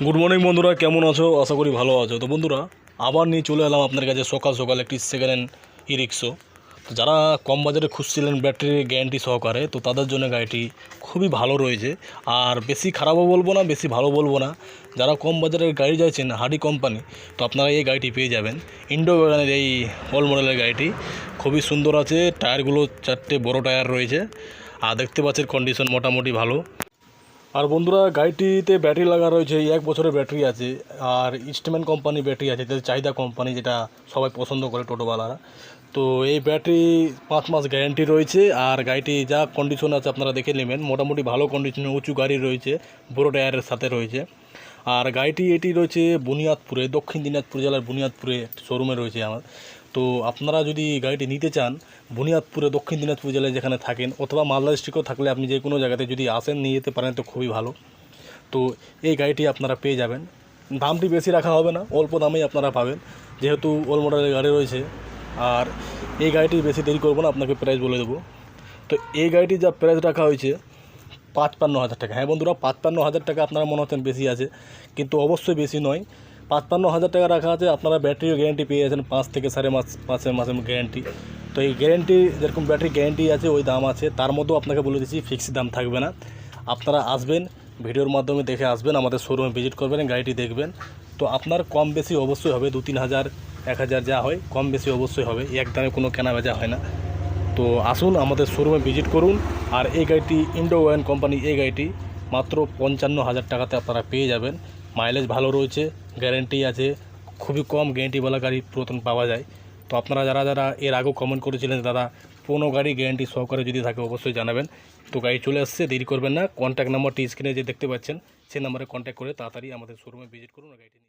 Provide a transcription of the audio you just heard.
Good morning বন্ধুরা। কেমন আছো? আশা করি ভালো আছো। তো বন্ধুরা, আবার নিয়ে চলে এলাম আপনার কাছে সকাল সকাল একটি সেকেন্ড হ্যান্ড ই রিক্সো তো যারা কম বাজারে খুঁজছিলেন ব্যাটারি গ্যারান্টি সহকারে, তো তাদের জন্য গাড়িটি খুবই ভালো রয়েছে। আর বেশি খারাপও বলব না, বেশি ভালো বলব না। যারা কম বাজারের গাড়ি চাইছেন হাডি কোম্পানি, তো আপনারা এই গাড়িটি পেয়ে যাবেন। ইন্ডো ব্যাগানের এই অল মডেলের গাড়িটি। খুবই সুন্দর আছে, টায়ারগুলো চারটে বড় টায়ার রয়েছে। আর দেখতে পাচ্ছেন কন্ডিশন মোটামুটি ভালো। আর বন্ধুরা, গাড়িটিতে ব্যাটারি লাগা রয়েছে এক বছরের ব্যাটারি আছে। আর ইস্টম্যান কোম্পানি ব্যাটারি আছে তাদের চাহিদা কোম্পানি যেটা সবাই পছন্দ করে, টোটোওয়ালারা। তো এই ব্যাটারি পাঁচ মাস গ্যারেন্টি রয়েছে, আর গাড়িটি যা কন্ডিশন আছে আপনারা দেখে নেবেন, মোটামুটি ভালো কন্ডিশনে উঁচু গাড়ি রয়েছে, বড় টায়ারের সাথে রয়েছে। আর গাড়িটি, এটি রয়েছে বুনিয়াদপুরে, দক্ষিণ দিনাজপুর জেলার বুনিয়াদপুরে শোরুমে রয়েছে আমার। তো আপনারা যদি গাড়িটি নিতে চান, বুনিয়াদপুরে, দক্ষিণ দিনাজপুর জেলায় যেখানে থাকেন, অথবা মালদা ডিস্ট্রিক্টও থাকলে আপনি যে কোনো জায়গাতে যদি আসেন, নিয়ে যেতে পারেন, তো খুবই ভালো। তো এই গাড়িটি আপনারা পেয়ে যাবেন। দামটি বেশি রাখা হবে না, অল্প দামেই আপনারা পাবেন। যেহেতু ওল মডেলের গাড়ি রয়েছে, আর এই গাড়িটি বেশি দেরি করব না, আপনাকে প্রাইস বলে দেবো। তো এই গাড়িটি যা প্রাইস রাখা হয়েছে, পাঁচপান্ন হাজার টাকা। হ্যাঁ বন্ধুরা, পাঁচপান্ন হাজার টাকা আপনারা মনে হচ্ছেন বেশি আছে, কিন্তু অবশ্যই বেশি নয়। পাঁচপান্ন হাজার টাকা রাখা আছে। আপনারা ব্যাটারিও গ্যারেন্টি পেয়ে যাচ্ছেন পাঁচ থেকে সাড়ে মাস, পাঁচের মাসের গ্যারেন্টি তো এই গ্যারেন্টি যেরকম ব্যাটারি গ্যারেন্টি আছে, ওই দাম আছে। তার মধ্যেও আপনাকে বলে দিচ্ছি ফিক্সড দাম থাকবে না। আপনারা আসবেন, ভিডিওর মাধ্যমে দেখে আসবেন, আমাদের শোরুমে ভিজিট করবেন, গাড়িটি দেখবেন। তো আপনার কম বেশি অবশ্যই হবে দু তিন হাজার, এক হাজার যা হয়, কম বেশি অবশ্যই হবে। এক দামে কোনো কেনা বেচা হয় না। তো আসুন, আমাদের শোরুমে ভিজিট করুন। আর এই গাড়িটি ইন্ডো ওয়ান কোম্পানি এই গাড়িটি মাত্র পঞ্চান্ন হাজার টাকাতে আপনারা পেয়ে যাবেন। মাইলেজ ভালো রয়েছে। গ্যারেন্টি আছে, খুবই কম গ্যারেন্টিওয়ালা গাড়ি পুরাতন পাওয়া যায়। তো আপনারা যারা যারা এর আগেও কমেন্ট করেছিলেন দাদা কোনো গাড়ি গ্যারেন্টি সহকারে যদি থাকে অবশ্যই জানাবেন। তো গাড়ি চলে আসছে, দেরি করবেন না। কন্ট্যাক্ট নাম্বারটি স্ক্রিনে যে দেখতে পাচ্ছেন, সেই নাম্বারে কন্ট্যাক্ট করে তাড়াতাড়ি আমাদের শোরুমে ভিজিট করুন গাড়িটি।